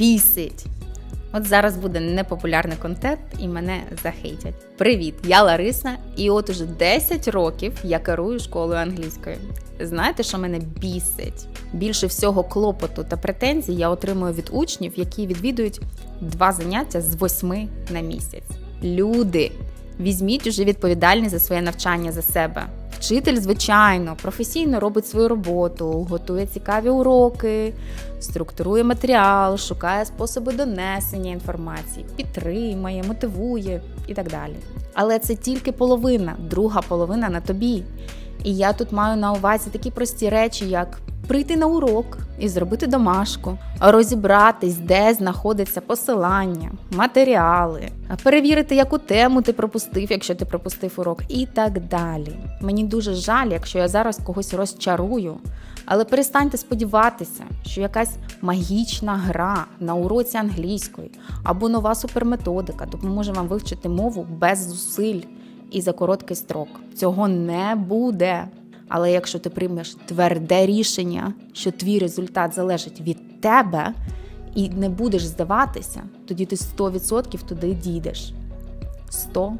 бісить. От зараз буде непопулярний контент і мене захейтять. Привіт, я Лариса, і от уже 10 років я керую школою англійської. Знаєте, що мене бісить? Більше всього клопоту та претензій я отримую від учнів, які відвідують два заняття з восьми на місяць. Люди, візьміть уже відповідальність за своє навчання за себе. Вчитель, звичайно, професійно робить свою роботу, готує цікаві уроки, структурує матеріал, шукає способи донесення інформації, підтримує, мотивує і так далі. Але це тільки половина, друга половина на тобі. І я тут маю на увазі такі прості речі, як прийти на урок і зробити домашку, розібратись, де знаходиться посилання, матеріали, перевірити, яку тему ти пропустив, якщо ти пропустив урок, і так далі. Мені дуже жаль, якщо я зараз когось розчарую, але перестаньте сподіватися, що якась магічна гра на уроці англійської або нова суперметодика допоможе вам вивчити мову без зусиль і за короткий строк. Цього не буде. Але якщо ти приймеш тверде рішення, що твій результат залежить від тебе, і не будеш здаватися, тоді ти 100% туди дійдеш. 100%.